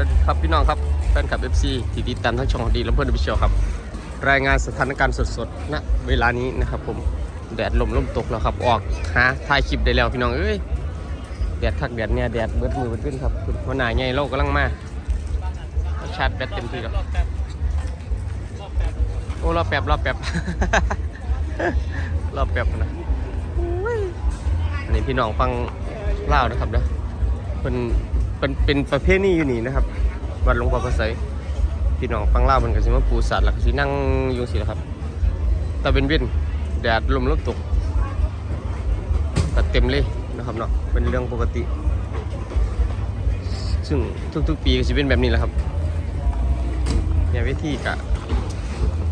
วัสดีครับพี่น้องครับแฟนคลับ FC ที่ติดตามทั้งช่องดีและเพื่อนดิเชียวครับ รายงานสถานการณ์สดๆณเวลานี้นะครับผมแดดลมลมตกแล้วครับออกหาถ่ายคลิปได้แล้วพี่น้องเอ้ยแดดคักแดดเนี่ยแดดเบิดมือเบิดขึ้นครับคุณหัวหน้าใหญ่เรากำลังมาชาร์จแบตเต็มที่แล้วโอ้รอแป๊บรอแป๊บรอแป๊บนะอันนี้พี่น้องฟังเล่านะครับเด้อเป็น เป็นเป็นประเภทนี้อยู่นี่นะครับ วัดหลวงพ่อพระไสพี่น้องฟังเล่ามันก็สิมาปูสัตว์แล้วก็สินั่งอยู่สิละครับแต่เป็นเว้นแดดลมลมตกก็เต็มเลยนะครับเนาะเป็นเรื่องปกติ ซึ่งทุกๆปีก็สิเป็นแบบนี้แหละครับเนี่ยวิธีกะ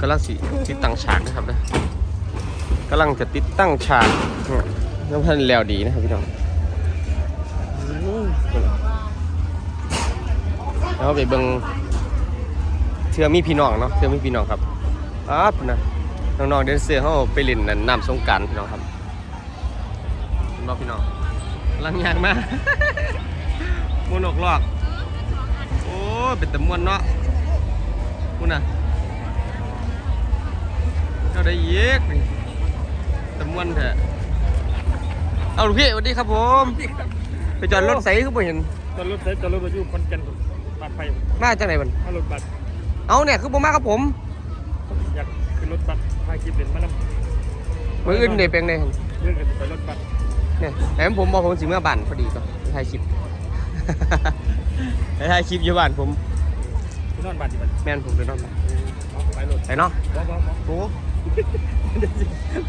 กำลังสิติดตั้งฉากนะครับนะกำลังจะติดตั้งฉากเนี่ยน้ำพันแล้วดีนะครับพี่น้อง แล้วไปเบิ่งเชื่อมีพี่น้องเนาะเชื่อมีพี่น้องครับอ๊บนะน้องๆเดินเซอเขาไปเล่นนั่นน้ำสงการพี่น้องครับเห็นบ่พี่น้องลังยางมากมวนอกลอกโอ้เป็นตะมวนเนาะมุนน่ะเจ้าได้เยกตะมวนแท้เอาลูกพี่สวัสดีครับผม ไปจอดรถใส่ก็บ่เห็นตอนรถเสร็จอนรถมาอยู่คอนแก่น บาดไฟมาจากไหนมันถ้ารถบัสเอาเนี่ยคือบ่มากับผม อยากขึ้นรถบัสพาคลิปเด่นมานำมืออื่นเดเป็นไงเรื่องกันไปรถบัสเนี่ยแต่ผมบอกผมสิเมื่อบ้านพอดีก็ไปถ่ายคลิปไปถ่ายคลิปอยู่บ้านผมที่นอนบัสที่บัสแม่นผมไปนอนบ้านเอาไปรถไปเนาะบ่บ่บ่โอ้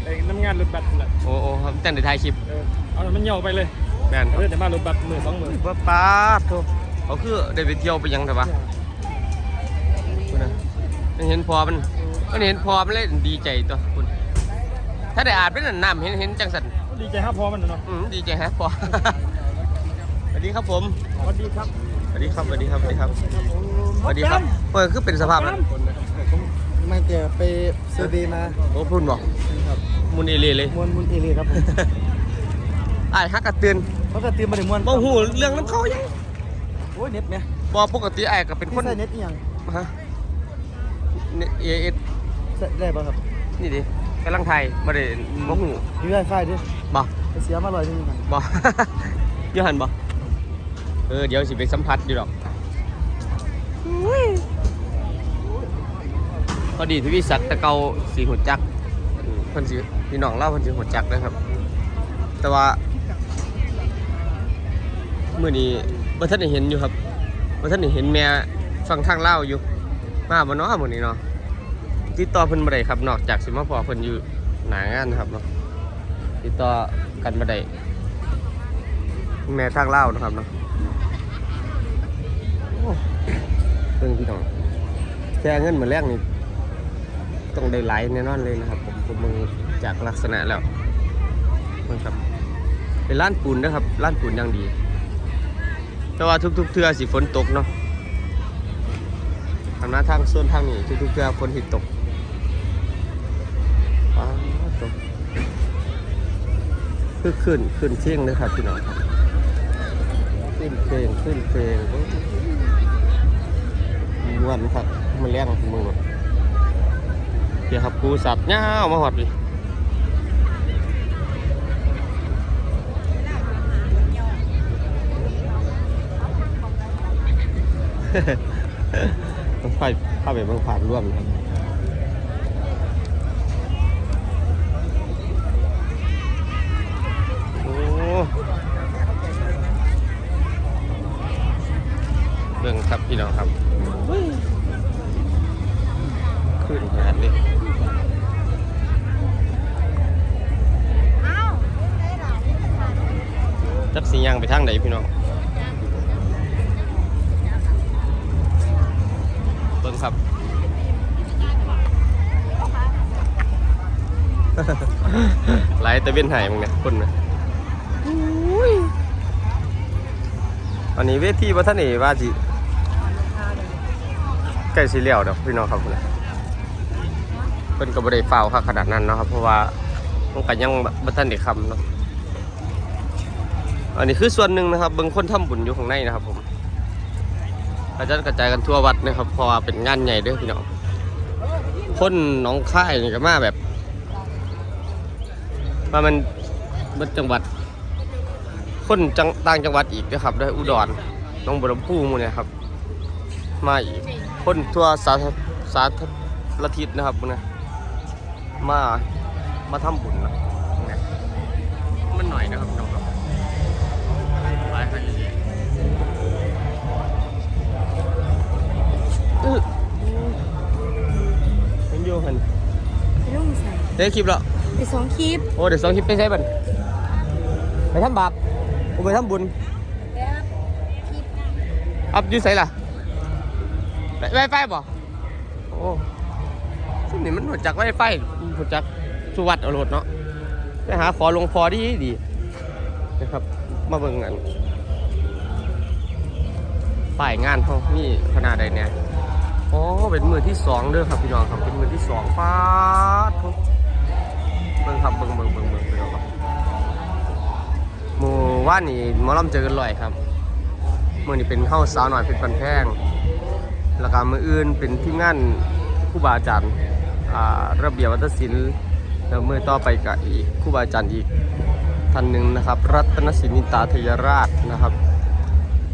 ไอ้น้ำงานรถบัสนั่นแหละโอ้โอ้ครับจังได้ถ่ายคลิปเออเอามันเหี่ยวไปเลยแม่นคเอรับอเดี๋ยวมารถบัสมือสองมือป้าป้าดโธ่ เขาคือได้ไปเที่ยวไปหยังแต่ว่าคุณนะมันเห็นพอมันมันเห็นพอมันเลยดีใจตัวคุณถ้าได้อาบเป็นน้ำเห็นเห็นจังสันดีใจครับพอมันเนาะอืมดีใจฮะพอสวัสดีครับผมสวัสดีครับสวัสดีครับสวัสดีครับสวัสดีครับสวัสดีครับเปิดคือเป็นสภาพนั้นมาเจอไปซื้อดีมาโอ้พุ่นบอกครับมุนเอเลีเลยมวนมุนเอรีครับผมไอ้ายฮักกระเตือนเขาก็ตีมาถึงมวนบ่หูเรื่องน้ำเขายัง โอ้ยเน็ตไหมบ่ปกติไอ้ายก็เป็นคพี่นใส่เน็ตอีหยังฮะเอเอสใส่ได้ป่ะครับ นี่ดิกำลังไทยบ่ได้บ่หูมีไวไฟด้วยบ่ไปเสียมาลอยนึงครับบ่อยูหันบ่เออเดี๋ยวสิไปสัมผัสอยู่ดอกพอดีที่วิสักตะเกาสีหัวจักอืมเพิ่นสิพี่น้องเล่าเพิ่นสิหัวจักนะครับ แต่ว่ามื้อนี้ บ่ทันได้เห็นอยู่ครับบ่ทันได้เห็นแม่ฟังทางเล่าอยู่ มาบ่เนาะมื้อนี้เนาะติดต่อเพิ่นบ่ได้ครับนอกจากสิมาพอเพิ่นอยู่หน้างานนะครับเนาะติดต่อกันบ่ได้แม่ทางเล่านะครับเนาะโอ้เรื่องพี่น้องแค่เงินเหมือนแรกนี่ต้องได้ไหลายแน่นอนเลยนะครับ ผมผมมึงจากลักษณะแล้วมันครับเป็นร้านปูนนะครับร้านปูนอย่างดี แต่ว่าทุกๆเทือสิฝนตกเนาะทางหน้าทางโซนทางนี้ทุกๆเทือฝนหิตกอ้าตกคือขึ้นขึ้นเที่ยงเลยครับพี่น้องครับขึ้นเพลงขึ้นเพลงม้วนครับมันแรงมือเดี๋ยวครับกูสับเงามาหอดดิ ต้องค่อยเข้าไปเบางผ่านร่วมครับโอ้เบิ่งครับพี่น้องครับขึ้นขนาดนี้จักสียางไปทางไหนพี่น้อง เบิ่ง ครับไหลายตะเวนหายมึงเนี่ยคนนะตอนนี้เวทีวัฒนีว่าสิใกล้สิเลี้ยวดอกพี่น้องครับนะเพิ่นก็บ่ได้ฝ้าวค่ะขนาดนั้นเนาะครับ เพราะว่ามันก็ยังบ่ทันได้คำเนาะอันนี้คือส่วนหนึ่งนะครับเบิ่งคนทำบุญอยู่ข้างในนะครับผม กระจัดกระจายกันทั่ววัดนะครับเพราะว่าเป็นงานใหญ่เด้อพี่น้องคนหนองค่ายนี่ก็มาแบบมามันเบิดจังหวัด คนจังต่างจังหวัดอีกนะครับด้ออุดรน้องบัวลำพูมูเนี่ยครับ มาอีกคนทั่วสาธสาธารทิศนะครับพวกเนี่ยมามาทำบุญนะมันหน่อยนะครับน้อง ได้คลิปแล้วไปสองคลิปโอ้เดี๋ยวสองคลิปไปใช้บันไปทำบาปกูไปทำบุญแล้วคลิปอัพอยูไสล่ะไวไฟบ่โอ้ซึ่งนี่มันหัวจักไวไฟหัวจักสุวัดเอาโหลดเนาะไปหาขอหลวงพอดีดีนะครับมาเบิ่งกันป้ายงานเขานี่ขนาดใดเนี่ยอ๋อเป็นมือที่สองเด้อครับพี่น้องครับเป็นมือที่สองฟาดทุก เบิ่งครับเบิ่งเบิ่งเบิ่งเบิ่งพี่น้งครับหมู่ว่านนี่หมอลำเจอกันลอยครับมื่อนี้เป็นเข้าสาวหน่อยเป็นฟันแพงแล้วก็มืออื่นเป็นที่งานคู่บาอาจารย์ระเบียบวัฒนศิลป์แล้วมือต่อไปกับอีกคู่บาอาจารย์อีกท่านหนึ่งนะครับ รัตนศินิตาทยราชนะครับ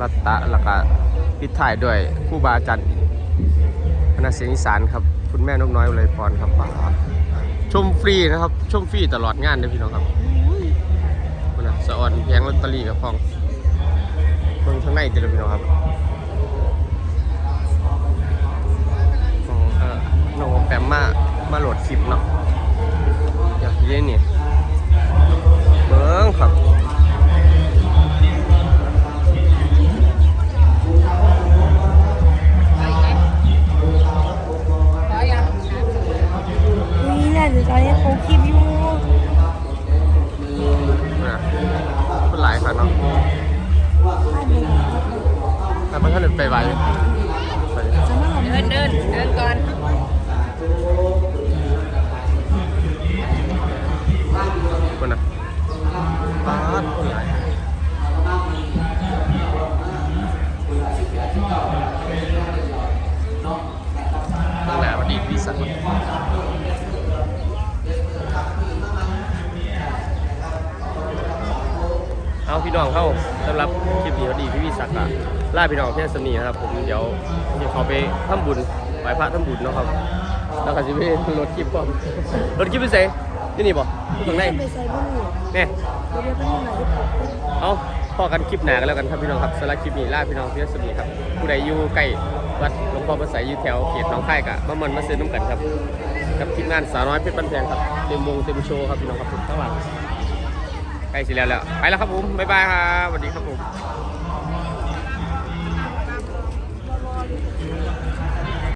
รัตตะแล้วก็ปิดถ่ายด้วยคู่บาอาจารย์คณะเสียงอีสานครับ คุณแม่นกน้อยอุไรพรครับ ชมฟรีนะครับ ชมฟรีตลอดงานเลยพี่น้องครับคนน่ะสะออนแพงลอตเตอรี่กับฟองเบิ่งข้างในเจริญพี่น้องครับ ดินเดินเดินก่อนคนน่ะปาดคนหลายตั้งแต่วันนี้พี่สักดิ์ เอาพี่น้องเข้าสำหรับคลิปนี้พอดีพี่พี่สักดิ์อะล่าพี่น้องเพื่อนสนีนะครับผมเดี๋ยวจะขอไปทำบุญไหว้พระทำบุญเนาะครับแล้วก็จะไปรถคลิปก่อนรถคลิปไปใส่ที่นี่บ่ข้างในไปใส่บุ้งเนี่ยเดี๋ยวเดี๋ยวไปหน่อยเอาพอกันคลิปหนากันแล้วกันครับพี่น้องครับสำหรับคลิปนี้ล่าพี่น้องเพื่อนสนีครับผู้ใดอยู่ใกล้วัดหลวงพ่อพระไสยอยู่แถวเขตหนองคายกะมามันมาซื้อน้ำกันครับกับทีมงานสาวน้อยเพชรบันแพงครับเต็มวงเต็มโชว์ครับพี่น้องครับข้างหลัง ใกล้สิแล้วแล้ว ไปแล้วครับผม บ๊ายบายครับสวัสดีครับผม